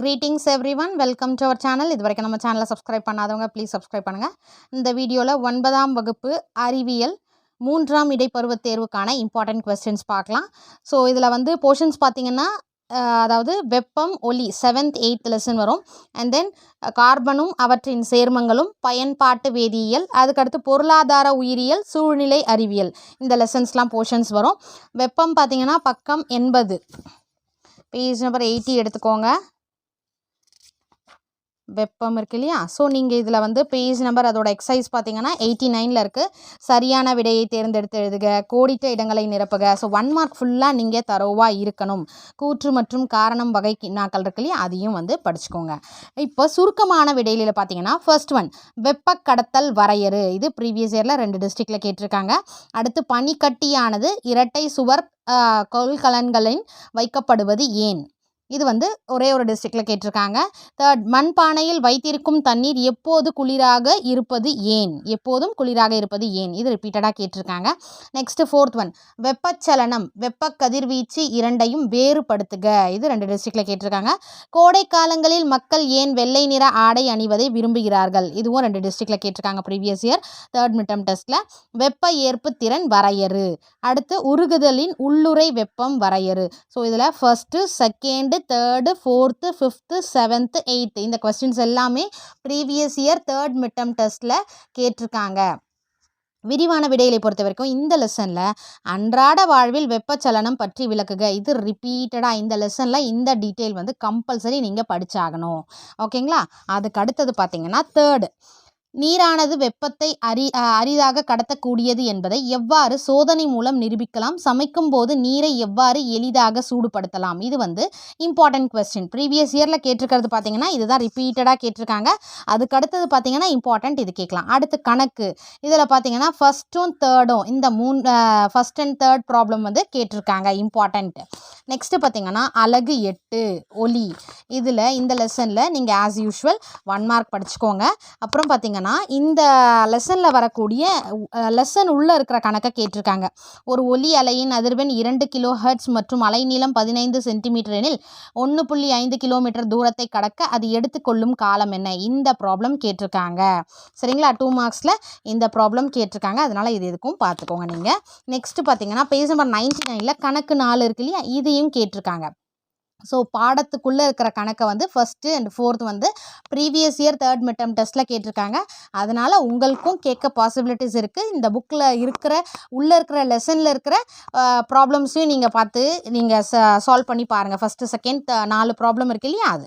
Greetings everyone welcome to our channel இது வரைக்கும் நம்ம சேனலை சப்ஸ்கிரைப் பண்ணாதவங்க ப்ளீஸ் சப்ஸ்கிரைப் பண்ணுங்கள் இந்த வீடியோவில் ஒன்பதாம் வகுப்பு அறிவியல் மூன்றாம் இடைப்பருவத் தேர்வுக்கான இம்பார்ட்டன்ட் கொஸ்டின்ஸ் பார்க்கலாம். ஸோ இதில் வந்து போர்ஷன்ஸ் பார்த்தீங்கன்னா அதாவது வெப்பம் ஒலி செவன்த் எயித் லெசன் வரும். அண்ட் தென் கார்பனும் அவற்றின் சேர்மங்களும் பயன்பாட்டு வேதியியல் அதுக்கடுத்து பொருளாதார உயிரியல் சூழ்நிலை அறிவியல். இந்த லெசன்ஸ்லாம் போர்ஷன்ஸ் வரும். வெப்பம் பார்த்தீங்கன்னா பக்கம் எண்பது. பேஜ் நம்பர் எயிட்டி எடுத்துக்கோங்க. வெப்பம் இருக்கு இல்லையா? ஸோ நீங்கள் இதில் வந்து பேஜ் நம்பர் அதோட எக்ஸசைஸ் பார்த்தீங்கன்னா எயிட்டி நைனில் இருக்குது சரியான விடையை தேர்ந்தெடுத்து எழுதுக. கோடிட்ட இடங்களை நிரப்புக. ஸோ ஒன் மார்க் ஃபுல்லாக நீங்கள் தரோவாக இருக்கணும். கூற்று மற்றும் காரணம் வகை நாக்கள் இருக்கு இல்லையா? அதையும் வந்து படிச்சுக்கோங்க. இப்போ சுருக்கமான விடையில பார்த்தீங்கன்னா ஃபர்ஸ்ட் ஒன் வெப்ப கடத்தல் வரையறு. இது ப்ரீவியஸ் இயரில் ரெண்டு டிஸ்ட்ரிக்டில் கேட்டிருக்காங்க. அடுத்து பனிக்கட்டியானது இரட்டை சுவர் கொள்கலன்களின் வைக்கப்படுவது ஏன்? இது வந்து ஒரே ஒரு டிஸ்ட்ரிக்டில் கேட்டிருக்காங்க. தேர்ட் மண்பானையில் வைத்திருக்கும் தண்ணீர் எப்போது குளிராக இருப்பது ஏன்? எப்போதும் குளிராக இருப்பது ஏன்? இது ரிப்பீட்டடாக கேட்டிருக்காங்க. நெக்ஸ்ட் ஃபோர்த் ஒன் வெப்பச்சலனம் வெப்ப கதிர்வீச்சு இரண்டையும் வேறுபடுத்துக. இது ரெண்டு டிஸ்ட்ரிக்டில் கேட்டிருக்காங்க. கோடை காலங்களில் மக்கள் ஏன் வெள்ளை நிற ஆடை அணிவதை விரும்புகிறார்கள்? இதுவும் ரெண்டு டிஸ்ட்ரிக்டில் கேட்டிருக்காங்க ப்ரீவியஸ் இயர் தேர்ட் மிட்டம் டெஸ்ட்டில் வெப்ப ஏற்பு திறன் வரையறு. அடுத்து உருகுதலின் உள்ளுறை வெப்பம் வரையறு. ஸோ இதில் first second third fourth fifth seventh eighth இந்த கொஸ்டின்ஸ் எல்லாமே ப்ரீவியஸ் இயர் தேர்ட் மிட்டம் டெஸ்ட்டில் கேட்டிருக்காங்க. விரிவான விடைகளை பொறுத்த வரைக்கும் இந்த லெசனில் அன்றாட வாழ்வில் வெப்பச்சலனம் பற்றி விளக்குக. இது ரிப்பீட்டடாக இந்த லெசனில் இந்த டீட்டெயில் வந்து கம்பல்சரி நீங்கள் படித்தாகணும் ஓகேங்களா அதுக்கு அடுத்தது பார்த்தீங்கன்னா தேர்டு நீரானது வெப்பத்தை அரி அரிதாக கடத்தக்கூடியது என்பதை எவ்வாறு சோதனை மூலம் நிரூபிக்கலாம்? சமைக்கும் போது நீரை எவ்வாறு எளிதாக சூடுபடுத்தலாம்? இது வந்து இம்பார்ட்டன்ட் கொஸ்டின் ப்ரீவியஸ் இயரில் கேட்டிருக்கிறது பார்த்தீங்கன்னா இதுதான் ரிப்பீட்டடாக கேட்டிருக்காங்க. அதுக்கு அடுத்தது பார்த்தீங்கன்னா இம்பார்ட்டன்ட் இது கேட்கலாம். அடுத்து கணக்கு. இதில் பார்த்தீங்கன்னா ஃபஸ்ட்டும் தேர்டும் இந்த மூணு ஃபஸ்ட் அண்ட் தேர்ட் ப்ராப்ளம் வந்து கேட்டிருக்காங்க இம்பார்ட்டன்ட் நெக்ஸ்ட்டு பார்த்தீங்கன்னா அலகு எட்டு ஒலி. இதில் இந்த லெசனில் நீங்கள் ஆஸ் யூஷுவல் ஒன் மார்க் படிச்சுக்கோங்க. அப்புறம் பார்த்தீங்கன்னா இந்த லெசனில் வரக்கூடிய லெசன் உள்ளே இருக்கிற கணக்கை கேட்டிருக்காங்க. ஒரு ஒலி அலையின் அதிர்வெண் இரண்டு கிலோ ஹெர்ட்ஸ் மற்றும் அலைநீளம் பதினைந்து சென்டிமீட்டர் எனில் ஒன்று புள்ளி ஐந்து கிலோமீட்டர் தூரத்தை கடக்க அது எடுத்துக்கொள்ளும் காலம் என்ன? இந்த ப்ராப்ளம் கேட்டிருக்காங்க. சரிங்களா? டூ மார்க்ஸில் இந்த ப்ராப்ளம் கேட்டிருக்காங்க. அதனால் இது எதுக்கும் பார்த்துக்கோங்க நீங்கள் நெக்ஸ்ட்டு பார்த்தீங்கன்னா பேஜ் நம்பர் நைன்டி நைனில் கணக்கு நாலு இருக்கு இல்லையா? இதையும் கேட்டிருக்காங்க. ஸோ பாடத்துக்குள்ளே இருக்கிற கணக்கை வந்து ஃபஸ்ட்டு அண்ட் ஃபோர்த் வந்து ப்ரீவியஸ் இயர் தேர்ட் மிட்டம் டெஸ்ட்டில் கேட்டிருக்காங்க. அதனால் உங்களுக்கும் கேட்க பாசிபிலிட்டிஸ் இருக்குது இந்த புக்கில் இருக்கிற உள்ளே இருக்கிற லெசனில் இருக்கிற ப்ராப்ளம்ஸையும் நீங்கள் பார்த்து நீங்கள் சால்வ் பண்ணி பாருங்கள் ஃபஸ்ட்டு செகண்ட் நாலு ப்ராப்ளம் இருக்கு இல்லையா அது?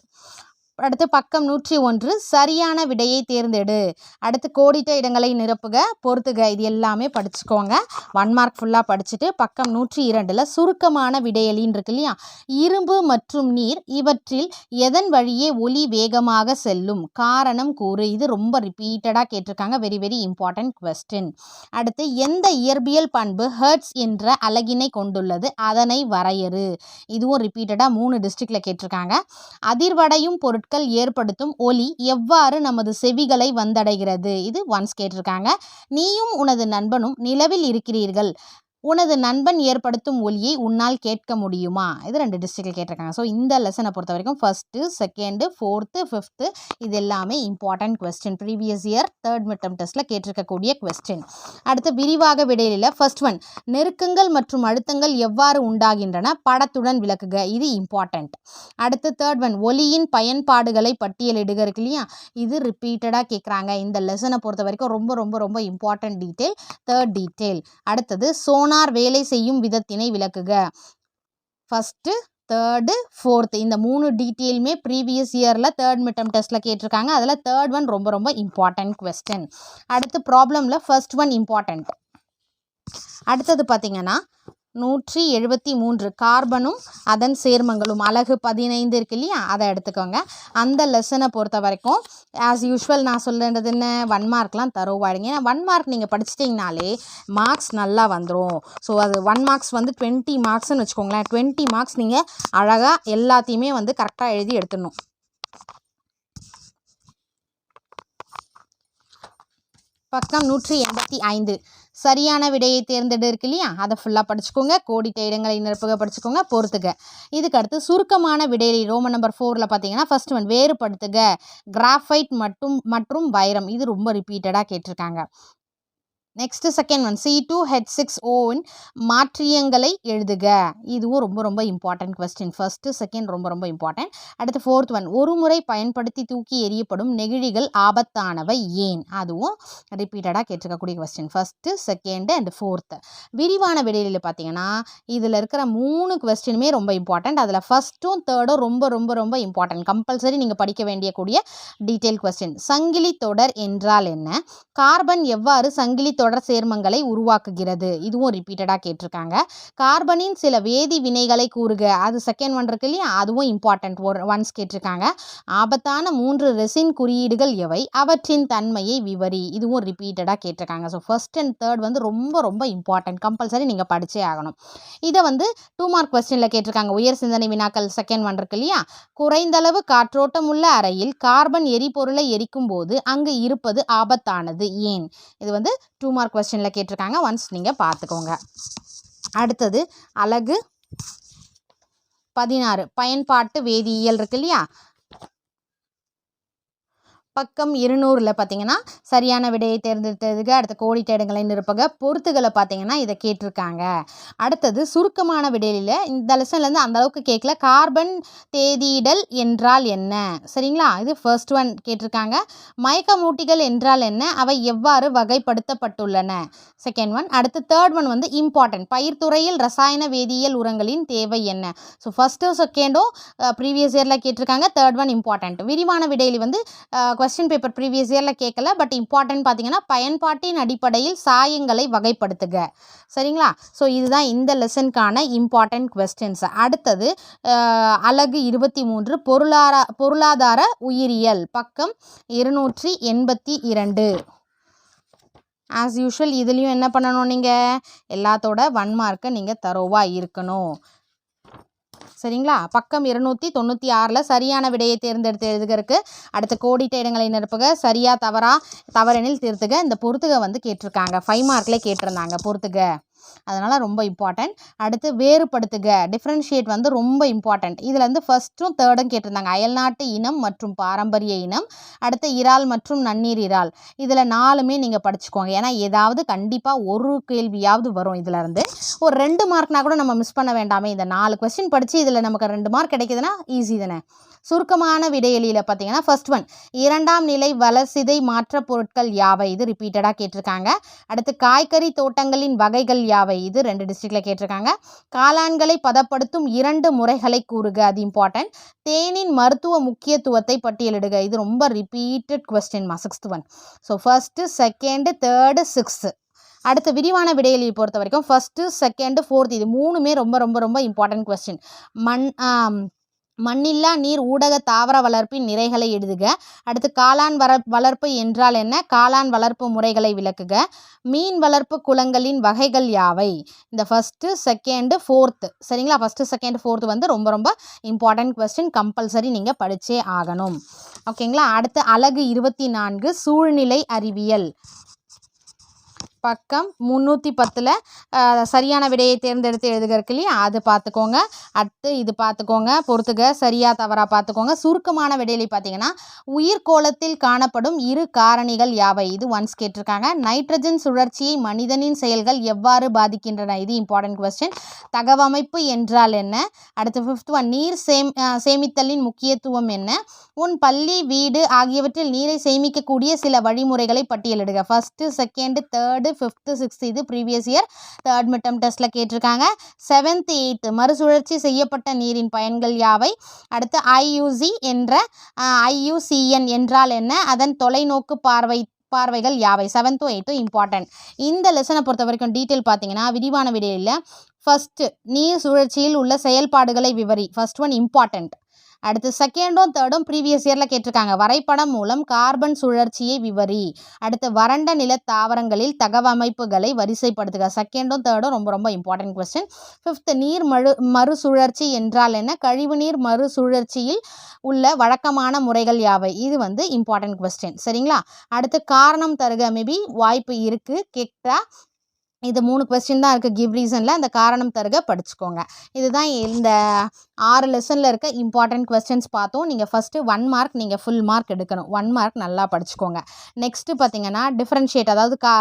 அடுத்து பக்கம் நூற்றி ஒன்று சரியான விடையை தேர்ந்தெடு. அடுத்து கோடிட்ட இடங்களை நிரப்புக பொறுத்துக. இது எல்லாமே படிச்சுக்கோங்க. ஒன் மார்க் ஃபுல்லாக படிச்சுட்டு பக்கம் நூற்றி இரண்டில் சுருக்கமான விடையலின்னு இருக்கு இல்லையா? இரும்பு மற்றும் நீர் இவற்றில் எதன் வழியே ஒலி வேகமாக செல்லும்? காரணம் கூறு. இது ரொம்ப ரிப்பீட்டடாக கேட்டிருக்காங்க. வெரி வெரி இம்பார்ட்டன்ட் கொஸ்டின் அடுத்து எந்த இயற்பியல் பண்பு ஹெர்ட்ஸ் என்ற அழகினை கொண்டுள்ளது? அதனை வரையறு. இதுவும் ரிப்பீட்டடாக மூணு டிஸ்ட்ரிக்டில் கேட்டிருக்காங்க. அதிர்வடையும் பொருட்கள் ஏற்படுத்தும் ஒலி எவ்வாறு நமது செவிகளை வந்தடைகிறது? இது ஒன்ஸ் கேட்டிருக்காங்க. நீயும் உனது நண்பனும் நிலவில் இருக்கிறீர்கள். உனது நண்பன் ஏற்படுத்தும் ஒலியை உன்னால் கேட்க முடியுமா? இது ரெண்டு டிஸ்ட்ரிக்டில் கேட்டிருக்காங்க. ஸோ இந்த லெசனை பொறுத்த வரைக்கும் ஃபஸ்ட்டு செகண்டு ஃபோர்த்து ஃபிஃப்த்து இது எல்லாமே important question previous year third midterm டெஸ்ட்டில் கேட்டிருக்கக்கூடிய கொஸ்டின் அடுத்து விரிவாக விடையில ஃபர்ஸ்ட் ஒன் நெருக்கங்கள் மற்றும் அழுத்தங்கள் எவ்வாறு உண்டாகின்றன? படத்துடன் விளக்குக இது இம்பார்ட்டண்ட் அடுத்து தேர்ட் ஒன் ஒலியின் பயன்பாடுகளை பட்டியலிடுக இருக்கு இல்லையா? இது ரிப்பீட்டடாக கேட்குறாங்க. இந்த லெசனை பொறுத்த வரைக்கும் ரொம்ப ரொம்ப ரொம்ப இம்பார்ட்டன்ட் டீட்டெயில் தேர்ட் டீட்டெயில் அடுத்தது சோனார் வேலை செய்யும் விதத்தினை விளக்குக. ஃபஸ்ட்டு தேர்டு ஃபோர்த்து இந்த மூணு டீட்டெயிலுமே ப்ரீவியஸ் இயரில் தேர்ட் மிட்டம் டெஸ்ட்டில் கேட்டிருக்காங்க. அதில் தேர்ட் ஒன் ரொம்ப ரொம்ப இம்பார்ட்டன்ட் கொஸ்டின் அடுத்து ப்ராப்ளமில் ஃபர்ஸ்ட் ஒன் இம்பார்ட்டன்ட் அடுத்தது பார்த்திங்கன்னா நூற்றி எழுபத்தி மூன்று கார்பனும் அதன் சேர்மங்களும். அழகு பதினைந்து இருக்கு இல்லையா? அதை எடுத்துக்கோங்க. அந்த லெசனை பொறுத்த வரைக்கும் ஆஸ் யூஷுவல் நான் சொல்லுறது என்ன? ஒன் மார்க்லாம் தருவாடுங்க ஏன்னா ஒன் மார்க் நீங்கள் படிச்சிட்டிங்கனாலே மார்க்ஸ் நல்லா வந்துடும் ஸோ அது ஒன் மார்க்ஸ் வந்து டுவெண்ட்டி மார்க்ஸ்னு வச்சுக்கோங்களேன். டுவெண்ட்டி மார்க்ஸ் நீங்கள் அழகாக எல்லாத்தையுமே வந்து கரெக்டாக எழுதி எடுத்துடணும். பக்கம் நூற்றி எண்பத்தி ஐந்து. சரியான விடையை தேர்ந்தெடு இருக்கு இல்லையா அதை ஃபுல்லாக படிச்சுக்கோங்க. கோடிட்ட இடங்களை நிரப்புக படிச்சுக்கோங்க. பொறுத்துக்க இதுக்கு அடுத்து சுருக்கமான விடையை ரோமன் நம்பர் ஃபோரில் பார்த்தீங்கன்னா ஃபர்ஸ்ட் ஒன் வேறுபடுத்துக. கிராஃபைட் மட்டும் மற்றும் வைரம். இது ரொம்ப ரிப்பீட்டடாக கேட்டிருக்காங்க. Next second one C two H six ஓவின் மாற்றியங்களை எழுதுக. இதுவும் ரொம்ப ரொம்ப இம்பார்ட்டன்ட் கொஸ்டின் ஃபஸ்ட்டு செகண்ட் ரொம்ப ரொம்ப இம்பார்ட்டன்ட் அடுத்து ஃபோர்த் ஒன் ஒரு முறை பயன்படுத்தி தூக்கி எறியப்படும் நெகிழிகள் ஆபத்தானவை ஏன்? அதுவும் ரிப்பீட்டடாக கேட்டிருக்கக்கூடிய question first second and fourth விரிவான விடையில் பார்த்தீங்கன்னா இதில் இருக்கிற மூணு கொஸ்டினுமே ரொம்ப இம்பார்ட்டன்ட் அதில் ஃபஸ்ட்டும் தேர்டும் ரொம்ப ரொம்ப ரொம்ப இம்பார்ட்டன்ட் கம்பல்சரி நீங்கள் படிக்க வேண்டிய கூடிய டீட்டெயில் கொஸ்டின் சங்கிலி தொடர் என்றால் என்ன? கார்பன் எவ்வாறு சங்கிலி தொடர் சேர்மங்களை உருவாக்குகிறது. இதுவும் ரிப்பீட்டடாக கேட்டிருக்காங்க. கார்பனின் சில வேதி வினைகளை கூறுக. அது செகண்ட் ஒன் இருக்கு இல்லையா? அதுவும் இம்பார்ட்டன்ட் ஒரு ஒன்ஸ் கேட்டிருக்காங்க. ஆபத்தான மூன்று ரெசின் குறியீடுகள் எவை? அவற்றின் தன்மையை விவரி. இதுவும் ரிப்பீட்டடாக கேட்டிருக்காங்க. ஸோ ஃபர்ஸ்ட் அண்ட் தேர்ட் வந்து ரொம்ப ரொம்ப இம்பார்ட்டன்ட் கம்பல்சரி நீங்கள் படித்தே ஆகணும். இதை வந்து டூ மார்க் கொஸ்டினில் கேட்டிருக்காங்க. உயர் சிந்தனை வினாக்கள் செகண்ட் ஒன் இருக்கு இல்லையா? குறைந்தளவு காற்றோட்டம் உள்ள அறையில் கார்பன் எரிபொருளை எரிக்கும் போது அங்கு இருப்பது ஆபத்தானது. ஏன்? இது வந்து டூ மார்க் கொஸ்டினில் கேட்டிருக்காங்க. ஒன்ஸ் நீங்கள் பார்த்துக்கோங்க. அடுத்தது அழகு. பதினாறு. பயன்பாட்டு வேதியியல் இருக்கு இல்லையா? பக்கம் இருநூறில் பார்த்தீங்கன்னா சரியான விடையை தேர்ந்தெடுத்ததுக்கு அடுத்த கோடிட்ட இடங்களை நிரப்பக. பொறுத்துகளை பார்த்தீங்கன்னா இதை கேட்டிருக்காங்க. அடுத்தது சுருக்கமான விடையில இந்த லெசன்லேருந்து அந்த அளவுக்கு கேட்கல கார்பன் தேதியிடல் என்றால் என்ன? சரிங்களா? இது ஃபர்ஸ்ட் ஒன் கேட்டிருக்காங்க. மயக்கமூட்டிகள் என்றால் என்ன? அவை எவ்வாறு வகைப்படுத்தப்பட்டுள்ளன? செகண்ட் ஒன் அடுத்து தேர்ட் ஒன் வந்து இம்பார்ட்டன்ட் பயிர்த்துறையில் ரசாயன வேதியியல் உரங்களின் தேவை என்ன? ஸோ ஃபஸ்ட்டு செகண்டும் ப்ரீவியஸ் இயரில் கேட்டிருக்காங்க. தேர்ட் ஒன் இம்பார்ட்டன்ட் விரிவான விடையில் வந்து கொஸ்டின் பேப்பர் ப்ரீவியஸ் இயரில் கேட்கல பட் இம்பார்ட்டன்ட் பார்த்தீங்கன்னா பயன்பாட்டின் அடிப்படையில் சாயங்களை வகைப்படுத்துக. சரிங்களா? ஸோ இதுதான் இந்த லெசனுக்கான இம்பார்ட்டன்ட் கொஸ்டின்ஸ் அடுத்தது அழகு அலகு இருபத்தி மூன்று பொருளாதார பொருளாதார உயிரியல் பக்கம் இருநூற்றி எண்பத்தி இரண்டு. ஆஸ் யூஷுவல் இதுலேயும் என்ன பண்ணணும் நீங்கள் எல்லாத்தோட ஒன் மார்க்கை நீங்கள் தரோவாக இருக்கணும். சரிங்களா? பக்கம் இருநூற்றி தொண்ணூற்றி ஆறில் சரியான விடையை தேர்ந்தெடுத்து எழுதுகிறதுக்கு அடுத்த கோடிட்ட இடங்களை நிரப்புக. சரியாக தவறா தவறெனில் திருத்துக. இந்த பொறுத்துக வந்து கேட்டிருக்காங்க. ஃபைவ் மார்க்கில் கேட்டிருந்தாங்க பொறுத்துக. அதனால் ரொம்ப இம்பார்ட்டன்ட் அடுத்து வேறுபடுத்துக. டிஃப்ரென்ஷியேட் வந்து ரொம்ப இம்பார்ட்டன்ட் இதில் வந்து ஃபஸ்ட்டும் தேர்டும் கேட்டிருந்தாங்க. அயல்நாட்டு இனம் மற்றும் பாரம்பரிய இனம். அடுத்து இறால் மற்றும் நன்னீர் இறால். இதில் நாலுமே நீங்கள் படிச்சுக்கோங்க. ஏன்னா ஏதாவது கண்டிப்பாக ஒரு கேள்வியாவது வரும் இதிலேருந்து ஒரு ரெண்டு மார்க்னா கூட நம்ம மிஸ் பண்ண வேண்டாமே. இந்த நாலு கொஸ்டின் படித்து இதில் நமக்கு ரெண்டு மார்க் கிடைக்குதுன்னா ஈஸி தானே. சுருக்கமான விடையெளியில் பார்த்தீங்கன்னா ஃபர்ஸ்ட் ஒன் இரண்டாம் நிலை வளர்சிதை மாற்றப் பொருட்கள் யாவை? இது ரிப்பீட்டடாக கேட்டிருக்காங்க. அடுத்து காய்கறி தோட்டங்களின் வகைகள் யாவை இது ரெண்டு டிஸ்ட்ரிக்டில் கேட்டிருக்காங்க. காளான்களை பதப்படுத்தும் இரண்டு முறைகளை கூறுக அது இம்பார்ட்டன்ட் தேனின் மருத்துவ முக்கியத்துவத்தை பட்டியலிடுக. இது ரொம்ப repeated கொஸ்டின்மா sixth one so first second third sixth அடுத்த விரிவான விடையெளியை பொறுத்த வரைக்கும் ஃபஸ்ட்டு செகண்டு ஃபோர்த் இது மூணுமே ரொம்ப ரொம்ப ரொம்ப இம்பார்ட்டன்ட் கொஸ்டின் மண் மண்ணில்லா நீர் ஊடக தாவர வளர்ப்பின் நிறைகளை எழுதுக. அடுத்து காளான் வர வளர்ப்பு என்றால் என்ன? காளான் வளர்ப்பு முறைகளை விளக்குக. மீன் வளர்ப்பு குளங்களின் வகைகள் யாவை? இந்த ஃபஸ்ட்டு செகண்டு ஃபோர்த்து சரிங்களா? ஃபஸ்ட்டு செகண்ட் ஃபோர்த்து வந்து ரொம்ப ரொம்ப இம்பார்ட்டன்ட் கொஸ்டின் கம்பல்சரி நீங்கள் படித்தே ஆகணும். ஓகேங்களா அடுத்து அலகு இருபத்தி நான்கு சூழ்நிலை அறிவியல். பக்கம் முந்நூற்றி பத்தில் சரியான விடையை தேர்ந்தெடுத்து எழுதுகிறதுக்கு இல்லையா அது பார்த்துக்கோங்க. அடுத்து இது பார்த்துக்கோங்க. பொறுத்துக. சரியாக தவறாக பார்த்துக்கோங்க. சுருக்கமான விடையிலே பார்த்தீங்கன்னா உயிர்கோளத்தில் காணப்படும் இரு காரணிகள் யாவை? இது ஒன்ஸ் கேட்டிருக்காங்க. நைட்ரஜன் சுழற்சியை மனிதனின் செயல்கள் எவ்வாறு பாதிக்கின்றன? இது இம்பார்ட்டன்ட் கொஸ்டின் தகவமைப்பு என்றால் என்ன? அடுத்து ஃபிஃப்த் ஒன் நீர் சேம் சேமித்தலின் முக்கியத்துவம் என்ன? உன் பள்ளி வீடு ஆகியவற்றில் நீரை சேமிக்கக்கூடிய சில வழிமுறைகளை பட்டியலிடுக. First second third fifth sixth இது ப்ரீவியஸ் இயர் தேர்ட் மிட்டம் டெஸ்ட்டில் கேட்டிருக்காங்க. செவன்த் எயித்து மறுசுழற்சி செய்யப்பட்ட நீரின் பயன்கள் யாவை? அடுத்து ஐயூசி என்ற ஐயூசிஎன் என்றால் என்ன? அதன் தொலைநோக்கு பார்வை பார்வைகள் யாவை? செவன்த்தும் எயித்தும் இம்பார்ட்டன்ட் இந்த லெசனை பொறுத்த வரைக்கும் டீட்டெயில் பார்த்தீங்கன்னா விரிவான விடையில் ஃபஸ்ட்டு நீர் சுழற்சியில் உள்ள செயல்பாடுகளை விவரி ஃபஸ்ட் ஒன் இம்பார்ட்டன்ட் அடுத்து செகண்டும் தேர்டும் ப்ரீவியஸ் இயரில் கேட்டிருக்காங்க. வரைபடம் மூலம் கார்பன் சுழற்சியை விவரி. அடுத்து வறண்ட நில தாவரங்களில் தகவமைப்புகளை வரிசைப்படுத்துக. செகண்டும் தேர்டும் ரொம்ப ரொம்ப இம்பார்ட்டன்ட் கொஸ்டின் ஃபிஃப்த் நீர் மறு மறுசுழற்சி என்றால் என்ன? கழிவுநீர் மறுசுழற்சியில் உள்ள வழக்கமான முறைகள் யாவை? இது வந்து இம்பார்ட்டன்ட் கொஸ்டின் சரிங்களா? அடுத்து காரணம் தருக. மேபி வாய்ப்பு இருக்குது கேட்டா இது மூணு கொஸ்டின் தான் இருக்குது கிவ் ரீசனில் அந்த காரணம் தருக படிச்சுக்கோங்க. இதுதான் இந்த ஆறு லெசனில் இருக்க இம்பார்ட்டண்ட் கொஸ்டின்ஸ் பார்த்தோம். நீங்கள் ஃபஸ்ட்டு ஒன் மார்க் நீங்கள் ஃபுல் மார்க் எடுக்கணும். ஒன் மார்க் நல்லா படிச்சுக்கோங்க. நெக்ஸ்ட்டு பார்த்தீங்கன்னா டிஃப்ரென்ஷியேட் அதாவது கா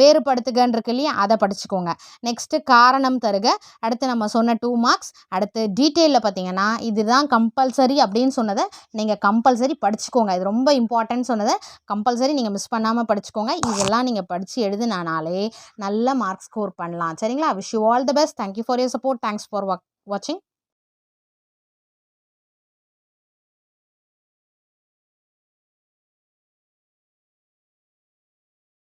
வேறுபடுத்துகன்னு இருக்கு இல்லையா? அதை படிச்சுக்கோங்க. நெக்ஸ்ட்டு காரணம் தருக. அடுத்து நம்ம சொன்ன டூ மார்க்ஸ் அடுத்து டீட்டெயிலில் பார்த்தீங்கன்னா இதுதான் கம்பல்சரி அப்படின்னு சொன்னதை நீங்கள் கம்பல்சரி படிச்சுக்கோங்க. இது ரொம்ப இம்பார்ட்டன்ட் சொன்னதை கம்பல்சரி நீங்கள் மிஸ் பண்ணாமல் படிச்சுக்கோங்க. இதெல்லாம் நீங்கள் படித்து எழுதுனாலே நல்ல மார்க் ஸ்கோர் பண்ணலாம். சரிங்களா? Wish you all the best thank you for your support thanks for வாட்சிங்